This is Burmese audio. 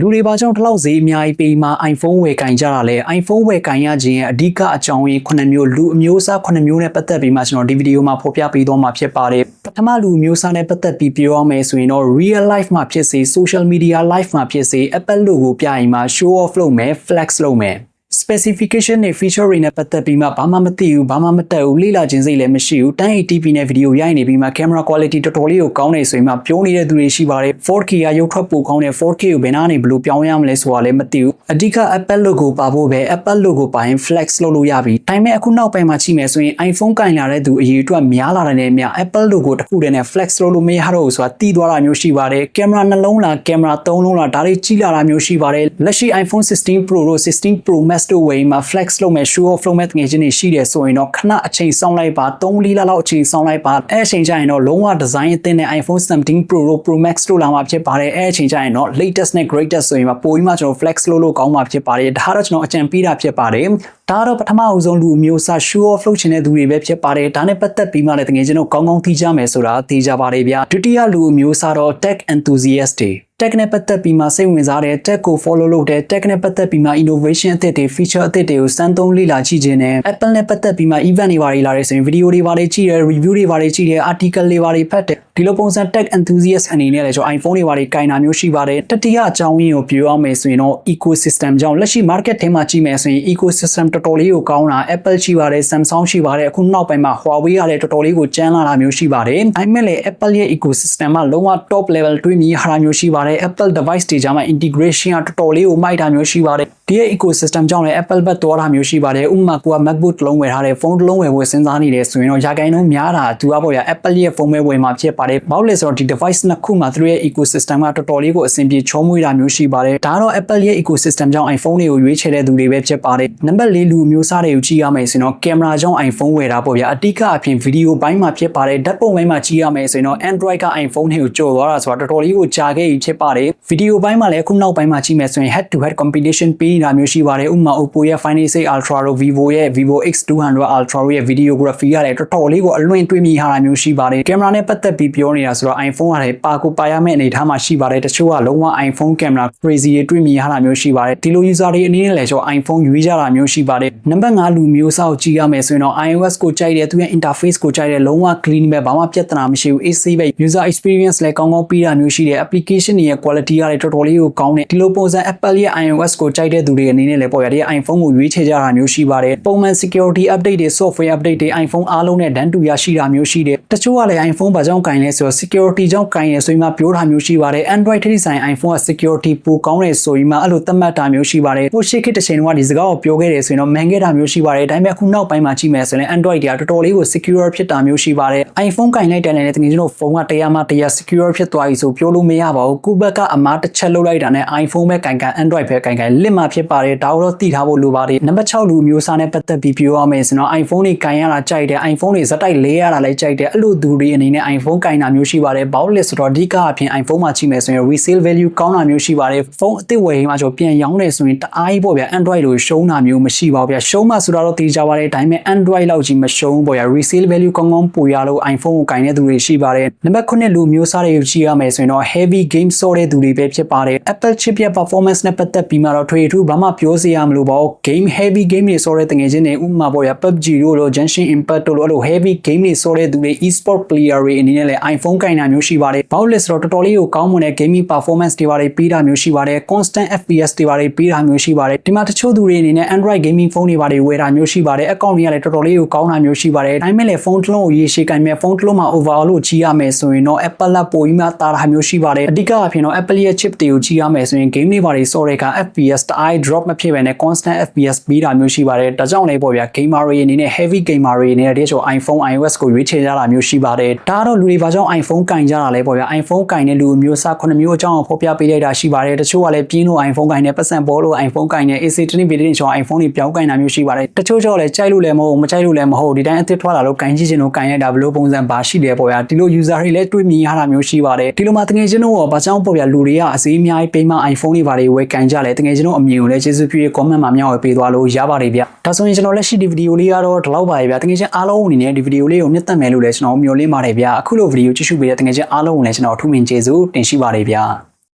လူတွေဘာကြောင့်ဒီလောက်ဈေးအများကြီးပေးမှ iPhone ဝယ်ကင်ကြတာလဲ iPhone ဝယ်ကင်ရခြင်းရဲ့အဓိကအကြောင်းရင်း9မျိုးလူအမျိုးအစား9မျိုးနဲ့ပတ်သက်ပြီးမှကျွန်တော်ဒီဗီဒီယိုမှာဖော်ပြပေးသွားမှာဖြစ်ပါတယ်ပထမလူအမျိုးအစားနဲ့ပတ်သက်ပြီးပြောရမယ်ဆိုရင်တော့ real life မှာဖြစ်စေ social media life မှာဖြစ်စေ Apple logo ပြရင်မှ show off လုပ်မယ် flex လုပ်မယ် specification နဲ့ feature တွေနဲ့ပတ်သက်ပြီးမှဘာမှမသိဘူးဘာမှမတက်ဘူးလေ့လာခြင်းစိတ်လည်းမရှိဘူး 1080p နဲ့ဗီဒီယိုရိုက်နေပြီးမှ camera quality တော်တော်လေးကိုကောင်းနေဆိုရင်မှပြောနေတဲ့သူတွေရှိပါတယ် 4K ကရုပ်ထွက်ပိုကောင်းတဲ့ 4K ကိုဘယ်နာနေဘယ်လိုပြောင်းရမလဲဆိုတာလည်းမသိဘူးအဓိက Apple logo ပါဖို့ပဲ Apple logo ပါရင် flex လုပ်လို့ရပြီဒါပေမဲ့အခုနောက်ပိုင်းမှာကြည့်မယ်ဆိုရင် iPhone ကင်လာတဲ့သူအရေးအတွက်များလာတဲ့နေမြ Apple logo တစ်ခုတည်းနဲ့ flex လုပ်လို့မရတော့ဘူးဆိုတာတီးသွားတာမျိုးရှိပါတယ် camera နှလုံးလား camera သုံးလုံးလားဒါတွေကြီးလာတာမျိုးရှိပါတယ်လက်ရှိ iPhone 16 Pro တို့16 Pro Max တို့ဝယ်မှာ flex လုပ်မဲ့ show off လုပ်မဲ့ငွေချင်းတွေရှိတယ်ဆိုရင်တော့ခဏအချိန်စောင့်လိုက်ပါ3လလလောက်အချိန်စောင့်လိုက်ပါအဲအချိန်ကျရင်တော့လုံးဝ design အသစ်နဲ့ iPhone 17 Pro တို့ Pro Max တို့လာမှာဖြစ်ပါတယ်အဲအချိန်ကျရင်တော့ latest နဲ့ greatest ဆိုရင်ပိုပြီးမှကျွန်တော် flex လုပ်လို့ကောင်းမှာဖြစ်ပါတယ်ဒါကတော့ကျွန်တော်အကြံပေးတာဖြစ်ပါတယ်ဒါကတော့ပထမအဦးဆုံးလူမျိုးစား show off လုပ်ချင်တဲ့သူတွေပဲဖြစ်ပါတယ်ဒါနဲ့ပတ်သက်ပြီးမှလည်းတကယ်ကျွန်တော်ကောင်းကောင်းသိကြမယ်ဆိုတာသိကြပါတယ်ဗျာဒုတိယလူမျိုးစားတော့ tech enthusiast တွေ tech နဲ့ပတ်သက်ပြီးမှစိတ်ဝင်စားတဲ့ tech ကို follow လုပ်တဲ့ tech နဲ့ပတ်သက်ပြီးမှ innovation အသစ်တွေ feature အသစ်တွေကိုစမ်းသုံးလေ့လာကြည့်ခြင်းနဲ့ Apple နဲ့ပတ်သက်ပြီးမှ event တွေပါတွေလာတဲ့ဆိုရင် video တွေပါတွေကြည့်ရ review တွေပါတွေကြည့်ရ article တွေပါတွေဖတ်တယ်ဒီလိုပုံစံ tech enthusiast အနေနဲ့လည်းကျွန်တော် iPhone တွေပါတွေကင်တာမျိုးရှိပါတယ်တတိယအကြောင်းရင်းကိုပြောရမယ်ဆိုရင်တော့ ecosystem ကြောင့်လက်ရှိ market ထဲမှာကြည့်မယ်ဆိုရင် ecosystem တော်တော်လေးကိုကောင်းတာ Apple ရှိပါတယ် Samsung ရှိပါတယ်အခုနောက်ပိုင်းမှာ Huawei ကလည်းတော်တော်လေးကိုကျန်းလာတာမျိုးရှိပါတယ်ဒါပေမဲ့လည်း Apple ရဲ့ ecosystem မှာလုံးဝ top level တွေးမြင်ဟာမျိုးရှိပါတယ် Apple device တွေကြားမှာ integration ကတော်တော်လေးကိုမိုက်တာမျိုးရှိပါတယ်ဒီရဲ့ ecosystem ကြောင့်လည်း Apple ဘက်သွားတာမျိုးရှိပါတယ်ဥပမာကိုက MacBook တစ်လုံးဝယ်ထားတယ်ဖုန်းတစ်လုံးဝယ်ဖို့စဉ်းစားနေတယ်ဆိုရင်တော့ရာခိုင်နှုန်းများတာသူကပေါ့ရ Apple ရဲ့ဖုန်းပဲဝယ်မှာဖြစ်ပါတယ်ဘာလို့လဲဆိုတော့ဒီ device နှစ်ခုမှာသူတို့ရဲ့ ecosystem ကတော်တော်လေးကိုအဆင်ပြေချောမွေ့တာမျိုးရှိပါတယ်ဒါကတော့ Apple ရဲ့ ecosystem ကြောင့် iPhone တွေကိုရွေးချယ်တဲ့သူတွေပဲဖြစ်ပါတယ်နံပါတ်၄လူမျိုးစားတွေကိုကြည့်ရမယ်ဆိုရင်တော့ camera ကြောင့် iPhone ဝယ်တာပေါ့ဗျာအတိကအပြင် video ဘိုင်းမှာဖြစ်ပါတယ်ဓာတ်ပုံဘိုင်းမှာကြည့်ရမယ်ဆိုရင်တော့ Android က iPhone တွေကိုကြော်သွားတာဆိုတာတော်တော်လေးကိုကြာခဲ့ပြီဖြစ်ပါတယ် video ဘိုင်းမှာလည်းအခုနောက်ပိုင်းမှာကြည့်မယ်ဆိုရင် head to head competition ပေးနေတာမျိုးရှိပါတယ်ဥပမာ Oppo ရဲ့ Find X Ultra တို့ Vivo ရဲ့ Vivo X200 Ultra တို့ရဲ့ videography ကလည်းတော်တော်လေးကိုအလွင့်တွေးမိဟာတာမျိုးရှိပါတယ်ကင်မရာနဲ့ပတ်သက်ပြီးပြောနေတာဆိုတော့ iPhone ကလည်းပါကိုပါရမယ့်အနေအထားမှာရှိပါတယ်တချို့ကလုံးဝ iPhone camera crazy တွေတွေးမိဟာတာမျိုးရှိပါတယ်ဒီလို user တွေအနေနဲ့လည်းကျွန်တော် iPhone ရွေးကြတာမျိုးရှိပါတယ်နံပါတ်5လူမျိုးစောက်ကြည့်ရမယ်ဆိုရင်တော့ iOS ကိုကြိုက်တယ်သူရဲ့ interface ကိုကြိုက်တယ်လုံးဝ clean ပဲဘာမှပြဿနာမရှိဘူး AC ပဲ user experience လည်းကောင်းကောင်းပြီးတာမျိုးရှိတယ် application တွေရဲ့ quality ကလည်းတော်တော်လေးကိုကောင်းတယ်ဒီလိုပုံစံ Apple ရဲ့ iOS ကိုကြိုက်တဲ့သူတွေအနေနဲ့လည်းပေါ်ရတဲ့ iPhone ကိုရွေးချယ်ကြတာမျိုးရှိပါတယ်ပုံမှန် security update တွေ software update တွေ iPhone အားလုံးနဲ့တန်းတူရရှိတာမျိုးရှိတယ်တချို့ကလည်း iPhone ဘာကြောင့်ကင်လဲဆိုတော့ security ကြောင့်ကင်ရဆိုရင်မှပြောတာမျိုးရှိပါတယ် Android ထိဆိုင် iPhone က security ပိုကောင်းတယ်ဆိုရင်မှအဲ့လိုသတ်မှတ်တာမျိုးရှိပါတယ်ပိုရှိခေတ်တစ်ချိန်တုန်းကဒီစကားကိုပြောခဲ့တယ်ဆိုရင်တော့မှန်ခဲ့တာမျိုးရှိပါတယ်ဒါပေမဲ့အခုနောက်ပိုင်းမှာကြည့်မယ်ဆိုရင် Android တွေကတော်တော်လေးကို secure ဖြစ်တာမျိုးရှိပါတယ် iPhone ကင်လိုက်တယ်လည်းတကယ်ကျွန်တော်ဖုန်းကတရားမှတရား secure ဖြစ်သွားပြီဆိုပြောလို့မရပါဘူးခုဘက်ကအမားတစ်ချက်လုပ်လိုက်တာနဲ့ iPhone ပဲကင်ကန် Android ပဲကင်ကန်လစ်မှာဖြစ်ပါတယ်ဒါတော့သိထားဖို့လိုပါတယ်နံပါတ်6လူမျိုးစားနဲ့ပတ်သက်ပြီးပြောရမယ်ဆိုတော့ iPhone တွေကင်ရတာကြိုက်တယ် iPhone တွေဇက်တိုက်လဲရတာလည်းကြိုက်တယ်အဲ့လိုသူတွေအနေနဲ့ iPhone ကင်တာမျိုးရှိပါတယ်ဘာလို့လဲဆိုတော့အဓိကအပြင် iPhone မှာကြည့်မယ်ဆိုရင် resale value ကောင်းတာမျိုးရှိပါတယ်ဖုန်းအသစ်ဝယ်ရင်မှကျွန်တော်ပြန်ရောင်းတယ်ဆိုရင်တအားကြီးပေါ့ဗျာ Android လိုရှုံးတာမျိုးမရှိပါဘူးဗျာရှုံးမှဆိုတာတော့သိကြပါတယ်ဒါပေမဲ့ Android လောက်ကြီးမရှုံးပေါ့ဗျာ resale value ကောင်းကောင်းပိုရလို့ iPhone ကိုကင်တဲ့သူတွေရှိပါတယ်နံပါတ်9လူမျိုးစားတွေကိုကြည့်ရမယ်ဆိုရင်တော့ heavy game ဆော့တဲ့သူတွေပဲဖြစ်ပါတယ် Apple chip ရဲ့ performance နဲ့ပတ်သက်ပြီးမှတော့ထွေထူးဘာမှပြောစရာမလိုပါဘူး game heavy game တွေဆော့တဲ့တငယ်ချင်းတွေဥပမာပေါ့ဗျာ PUBG တို့လို့ Genshin Impact တို့လို့အဲ့လို heavy game တွေဆော့တဲ့သူတွေ e-sport player တွေအနေနဲ့လည်း iPhone ကင်တာမျိုးရှိပါတယ်ဘာလို့လဲဆိုတော့တော်တော်လေးကိုကောင်းမွန်တဲ့ gaming performance တွေပါတယ်ပေးတာမျိုးရှိပါတယ် constant FPS တွေပါတယ်ပေးတာမျိုးရှိပါတယ်ဒီမှာတချို့သူတွေအနေနဲ့ Android gaming phone တွေပါတယ်ဝယ်တာမျိုးရှိပါတယ် account တွေကလည်းတော်တော်လေးကိုကောင်းတာမျိုးရှိပါတယ်ဒါပေမဲ့လည်းဖုန်းတစ်လုံးကိုရေရှည်ကင်မဲ့ဖုန်းတစ်လုံးမှာ overall လို့ကြီးရမယ်ဆိုရင်တော့ Apple ကပိုပြီးမှတာတာမျိုးရှိပါတယ်အဓိကအဖြစ်တော့ Apple ရဲ့ chip တွေကိုကြီးရမယ်ဆိုရင် game တွေပါတယ်ဆော့တဲ့အခါ FPS တအား drop မဖြစ်ဘဲနဲ့ constant FPS ပေးတာမျိုးရှိပါတယ်ဒါကြောင့်လည်းပေါ့ဗျာ gamer တွေအနေနဲ့ heavy gamer တွေအနေနဲ့တကယ်ဆို iPhone iOS ကိုရွေးချယ်ကြတာမျိုးရှိပါတယ်ဒါကတော့လူတွေဘာကြောင့် iPhone ကင်ကြတာလဲပေါ့ဗျာ iPhone ကင်တဲ့လူမျိုးစား9မျိုးအကြောင်းကိုဖော်ပြပေးလိုက်တာရှိပါတယ်တချို့ကလည်းပြင်းလို့ iPhone ကင်တဲ့ပတ်စံပေါ်လို့ iPhone ကင်တဲ့ AC တနည်းပြည်တင်ချော iPhone တွေပြောင်းကင်တာမျိုးရှိပါတယ်တချို့ကျတော့လည်းကြိုက်လို့လည်းမဟုတ်မကြိုက်လို့လည်းမဟုတ်ဒီတိုင်းအသစ်ထွက်လာလို့ကင်ကြည့်ချင်လို့ကင်ရတာဘလို့ပုံစံပါရှိတယ်ပေါ့ဗျာဒီလို user တွေလည်းတွေးမြင်ရတာမျိုးရှိပါတယ်ဒီလိုမှတကယ်ချင်းတော့ဘာကြောင့်ပေါ့ဗျာလူတွေကအစည်းအများကြီးပေးမှ iPhone တွေဘာတွေဝယ်ကင်ကြလဲတကယ်ချင်းတော့အမြင်ကိုလည်းကျေးဇူးပြုရ comment မှာမျှဝေပေးသွားလို့ရပါတယ်ဗျဒါဆိုရင်ကျွန်တော်လက်ရှိဒီဗီဒီယိုလေးကတော့ဒီလောက်ပါပဲဗျတကယ်ချင်းအားလုံးအနေနဲ့ဒီဗီဒီယိုလေးကိုမြတ်သက်မယ်လို့လည်းကျွန်တော်မျှော်လင့်ပါတယ်ဗျအခုလိုဗီဒီယိုကြည့်ရှုပေးတဲ့တကယ်ချင်းအားလုံးကိုလည်းကျွန်တော်အထူးမြင်ကျေးဇူးတင်ရှိပါတယ်ဗျ